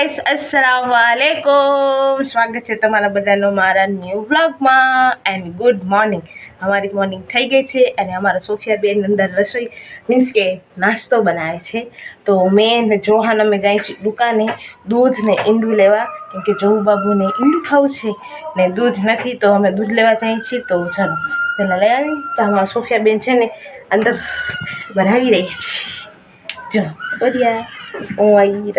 Guys અસલામ વાલેકુમ સ્વાગત છે તમારા બધાનો મારા ન્યૂ વ્લોગમાં એન્ડ ગુડ મોર્નિંગ અમારી મોર્નિંગ થઈ ગઈ છે અને અમારા સોફિયા બેન અંદર રસોઈ મીન્સ કે નાસ્તો બનાવે છે. તો મેં ને જોહાન અમે જાય છે દુકાને દૂધ ને ઈંડું લેવા. કેમ કે જોહુ બાબુને ઈંડું ખાવું છે ને દૂધ નથી, તો અમે દૂધ લેવા જઈએ છીએ તો ચાલો, પહેલાં લઈ આવી તો અમારા સોફિયા બેન છે ને અંદર બનાવી રહી છે. જો બઢિયા હું આવી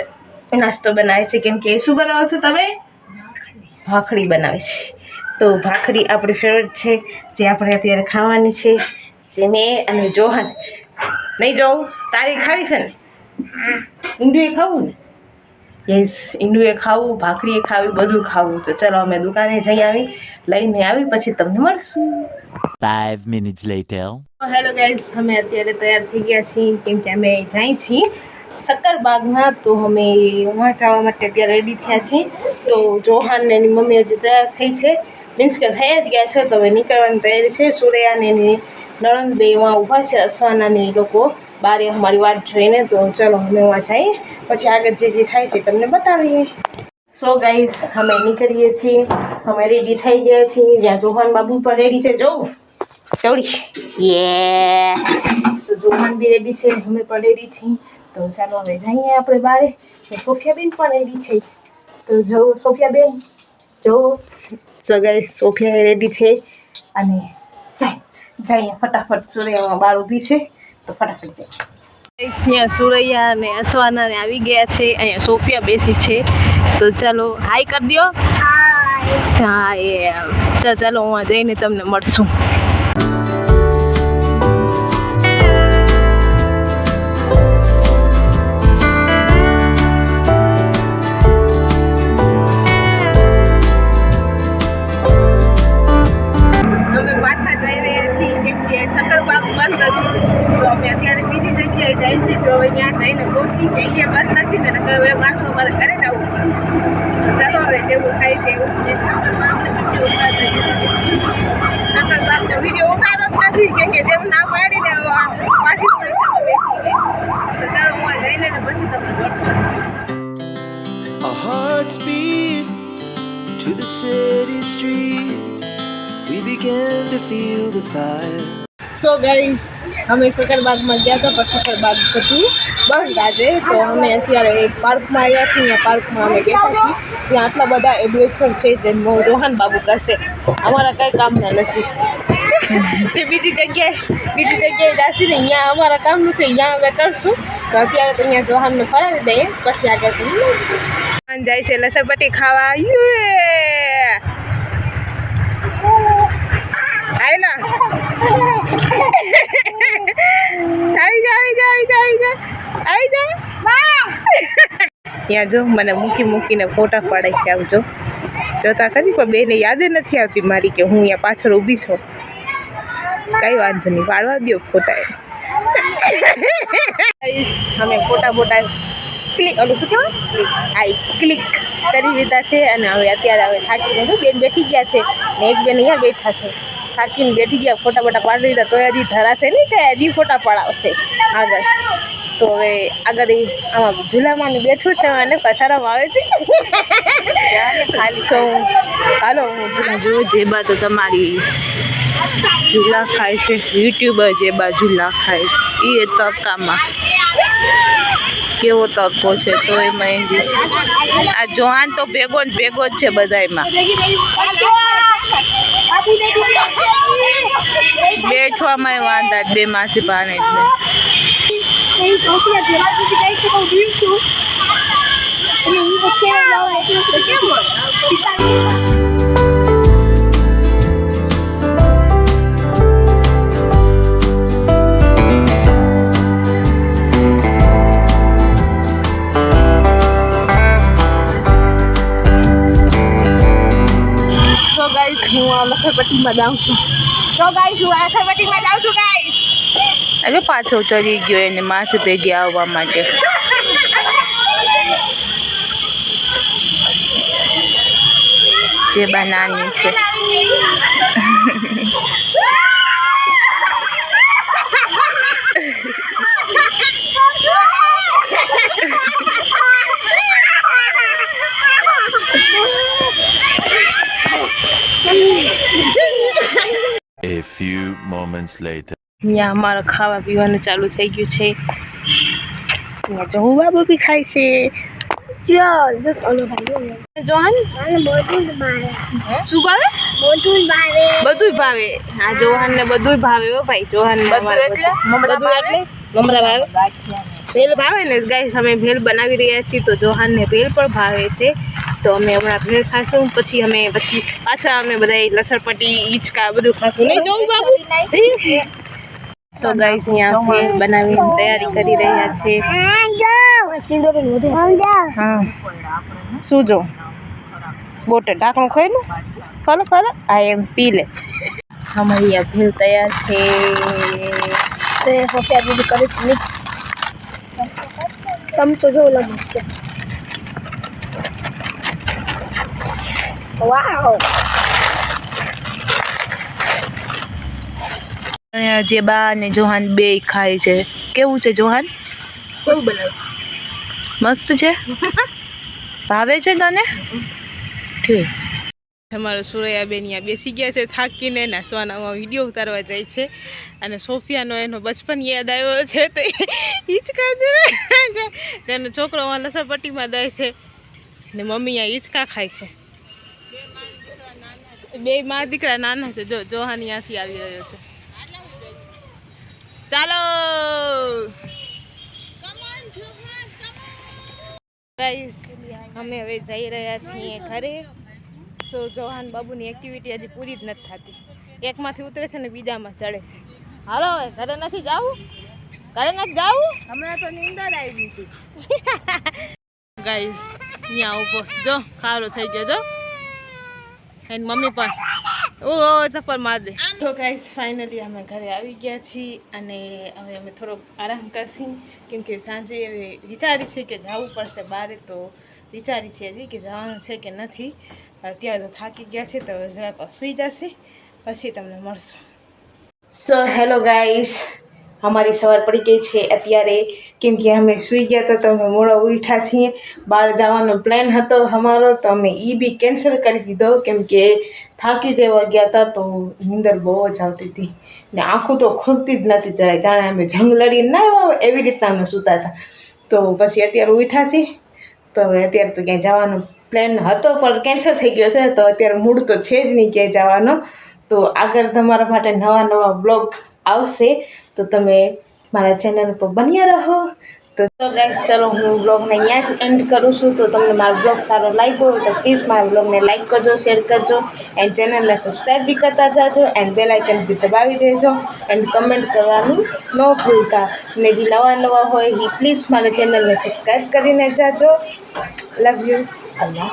નાસ્તો બનાવે છે કેમ કે શું બનાવો છો તમે? ભાખરી બનાવે છે. તો ભાખરી આપણી ફેવરેટ છે જે આપણે અત્યારે ખાવાની છે જે મેં અને જોહન. નહીં જોઉં? તારી ખાવી છે ને? ઈંડુએ ખાવું ને? યસ ઈંડુએ ખાવું ભાખરીએ ખાવી બધું ખાવું. તો ચલો અમે દુકાને જઈ આવી લઈને આવી પછી તમને મળશું. Five minutes later hello guys અમે અત્યારે તૈયાર થઈ ગયા છીએ કેમ કે અમે જાય છીએ શક્કરબાગમાં તો અમે વહાં જવા માટે અત્યારે રેડી થયા છીએ. તો જોહાન ને એની મમ્મી હજી તૈયાર થઈ છે. મીન્સ કે થઈ જ ગયા છે, તો હવે નીકળવાની તૈયારી છે. સૂર્યા ને એની નણંદ બે વહાં ઊભા છે અસવાના ને એ લોકો. બારે અમારી વાત જોઈને, તો ચલો અમે વહાં જઈએ. પછી આગળ જે જે થાય છે તમને બતાવીએ. સો ગાઈઝ અમે નીકળીએ છીએ. અમે રેડી થઈ ગયા છીએ. જ્યાં જોહાન બાબુ પણ રેડી છે. જોઉં ચવડી યે જોહાન બી રેડી છે. અમે પણ રેડી છીએ. તો ચાલો હવે જઈએ આપણે બારે. સોફિયાબેન પણ રેડી છે. તો જો સોફિયાબેન જો સગાઈ સોફિયા રેડી છે. અને જઈએ ફટાફટ સૂર્યમાં બાર ઊભી છે. તો ફટાફટ જઈએ. અહીંયા સુરૈયા અને અસવાના ને આવી ગયા છે. અહીંયા સોફિયા બેસી છે. તો ચાલો હાય કરી દો હા એ ચાલો ચાલો હું જઈને તમને મળશું. પાછી પરીક્ષામાં બેસી to the city streets. We began to feel the fire. So guys અમે સકરબાગમાં ગયા હતા પણ સકરબાગ બધું બંધ આજે તો અમે અત્યારે એક પાર્કમાં આવ્યા છીએ ત્યાં પાર્કમાં અમે ગયા છીએ ત્યાં આટલા બધા એડવેન્ચર છે જે રોહન બાબુ કરશે અમારા કંઈ કામના નથી જે બીજી જગ્યાએ બીજી જગ્યાએ જાશે ને, અહીંયા અમારા કામનું છે, અહીંયા અમે કરશું. તો અત્યારે તો અહીંયા જોહાનને ફરાવી દઈએ, પછી આગળ તમને જાય છે, લસણપટ્ટી ખાવા યુએ આયલા. આવી જા આવી જા જા આવી જા. ત્યાં જો. મને મૂકી મૂકીને ફોટા પાડે છે આવજો જોતા કરી પણ બેને યાદ નથી આવતી મારી કે હું અહીંયા પાછળ ઊભી છું. કઈ વાંધો નહીં પાડવા દો ફોટા અમે ફોટા ફોટા ક્લિક ઓલું શું કહેવાય? આઈ ક્લિક કરી લીધા છે અને હવે અત્યારે હવે થાકીને જો બેન બેઠી ગયા છે ને એક બેન અહીંયા બેઠા છે. થાકીને બેઠી ગયા ફોટા ફોટા પાડી લીધા તો હજી ધરાશે નહીં કે હજી ફોટા પડાવશે. આગળ. તો હવે આગળ આમાં ઝુલામાં બેઠું છે અને પસારામાં આવે છે. ખાલી. હાલો હું ઝૂલા જો જેબા તો તમારી ઝૂલા ખાય છે. યુટ્યુબર જે ઝૂલા ખાય. એ તકામાં કેવો તકો છે તો એ મહેંદી છે આ જોહાન તો ભેગો ને ભેગો જ છે બધામાં બેઠવામાં વાંધા બે માસી પાને સો લસણપટ્ટીમાં જાઉં છું તો ગાઈસ હું આ લસણપટ્ટીમાં જાઉં છું ગાઈસ એટલે પાછો ચડી ગયો એને માસી ભેગી આવવા માટે જે નાની છે later. અહીંયા અમારે ખાવા પીવાનું ચાલુ થઈ ગયું છે. અહીંયા જહુ બાબુ બી ખાય છે. જો જસ ઓલો ભાઈ. જોહાન? બધું જ ભાવે. શું ભાવે? બધું ભાવે. બધુંય ભાવે. આ જોહન ને બધુંય ભાવે હો ભાઈ. જોહાન ને અમારે બધું. એટલે? મમરા ભાવે? ભેલ ભાવે ને? ગાઈસ અમે ભેલ બનાવી રહ્યા છીએ તો જોહન ને ભેલ પણ ભાવે છે. તો અમે હમણાં ભેળ ખાશું, પછી અમે પછી પાછા અમે બધા લસણપટ્ટી, ઈચકા બધું ખાશું. નહીં જોઉં અહીંયા ભેલ બનાવીને તૈયારી કરી રહ્યા છે હા. શું જો બોટે ઢાંકણું ખોલ્યું ખોલો ખોલો. આ એમ પી લે. અમારી આ ભીલ તૈયાર છે. તો એ બધું દીદી કરે છે. મિક્સ ચમચો જો લાગે છે. વાવ અહીંયા જે બા અને જોહાન બે ખાય છે. કેવું છે જોહાન? બહુ બનાવ. મસ્ત છે? ભાવે છે તને? ઠીક. અમારો સુરૈયાબેન અહીંયા બેસી ગયા છે થાકીને નાસવાનામાં વીડિયો ઉતારવા જાય છે. અને સોફિયાનો એનો બચપન યાદ આવ્યો છે તો હિંચકા છે તેનો છોકરો આ લસણપટ્ટીમાં દે છે. ને મમ્મી અહીંયા હિંચકા ખાય છે. બે મા દીકરા નાના છે. જો જોહાન ત્યાંથી આવી રહ્યો છે. ચાલો! અમે હવે જઈ રહ્યા છીએ ઘરે. સો જોહાન બાબુની એક્ટિવિટી હજી પૂરી જ નથી થતી. એકમાંથી ઉતરે છે ને બીજામાં ચડે છે. હાલો હવે ઘરે નથી જાવું? ઘરે નથી જાવું? હમણાં તો નીંદર આવી ગઈ ગાઈસ અહીંયા ઊભો. જો ખારો થઈ ગયો જો. એની મમ્મી પણ ઓ ચપ્પલ માર દે. તો ગાઈસ ફાઇનલી અમે ઘરે આવી ગયા છીએ અને હવે અમે થોડોક આરામ કરશું. કેમ કે સાંજે વિચારી છે કે જવું પડશે બહાર તો વિચારી છે હજી કે જવાનું છે કે નથી. અત્યારે તો થાકી ગયા છે તો હવે જરા સુઈ જશે. પછી તમને મળશું. સો હેલો ગાઈસ અમારી સવાર પડી ગઈ છે. અત્યારે કેમ કે અમે સૂઈ ગયા હતા તો અમે મોડા ઉઠ્યા છીએ. બહાર જવાનો પ્લાન હતો અમારો, તો અમે એ બી કેન્સલ કરી દીધો. કેમ કે થાકી જેવા ગયા હતા તો નીંદર બહુ જ આવતી હતી. ને આંખું તો ખુલતી જ નથી જરાય. જાણે અમે જંગ લડી ના આવ્યા એવી રીતના અમે સૂતા હતા. તો પછી અત્યારે ઉઠ્યા છીએ. તો અત્યારે તો ક્યાંય જવાનો પ્લાન હતો પણ કેન્સલ થઈ ગયો છે. તો અત્યારે મૂડ તો છે જ નહીં ક્યાંય જવાનો. તો આગળ તમારા માટે નવા નવા બ્લોગ આવશે. તો તમે મારા ચેનલ પર બન્યા રહો. તો ગાઈસ ચલો હું બ્લોગને અહીંયા જ એન્ડ કરું છું. તો તમને મારો બ્લોગ સારો લાગ્યો હોય તો પ્લીઝ મારા બ્લોગને લાઇક કરજો શેર કરજો એન્ડ ચેનલને સબસ્ક્રાઈબ બી કરતા જાજો એન્ડ બેલ આઇકન બી દબાવી દેજો એન્ડ કમેન્ટ કરવાનું ન ભૂલતા. ને જે નવા નવા હોય એ પ્લીઝ મારા ચેનલને સબસ્ક્રાઈબ કરીને જાજો. Love you Allah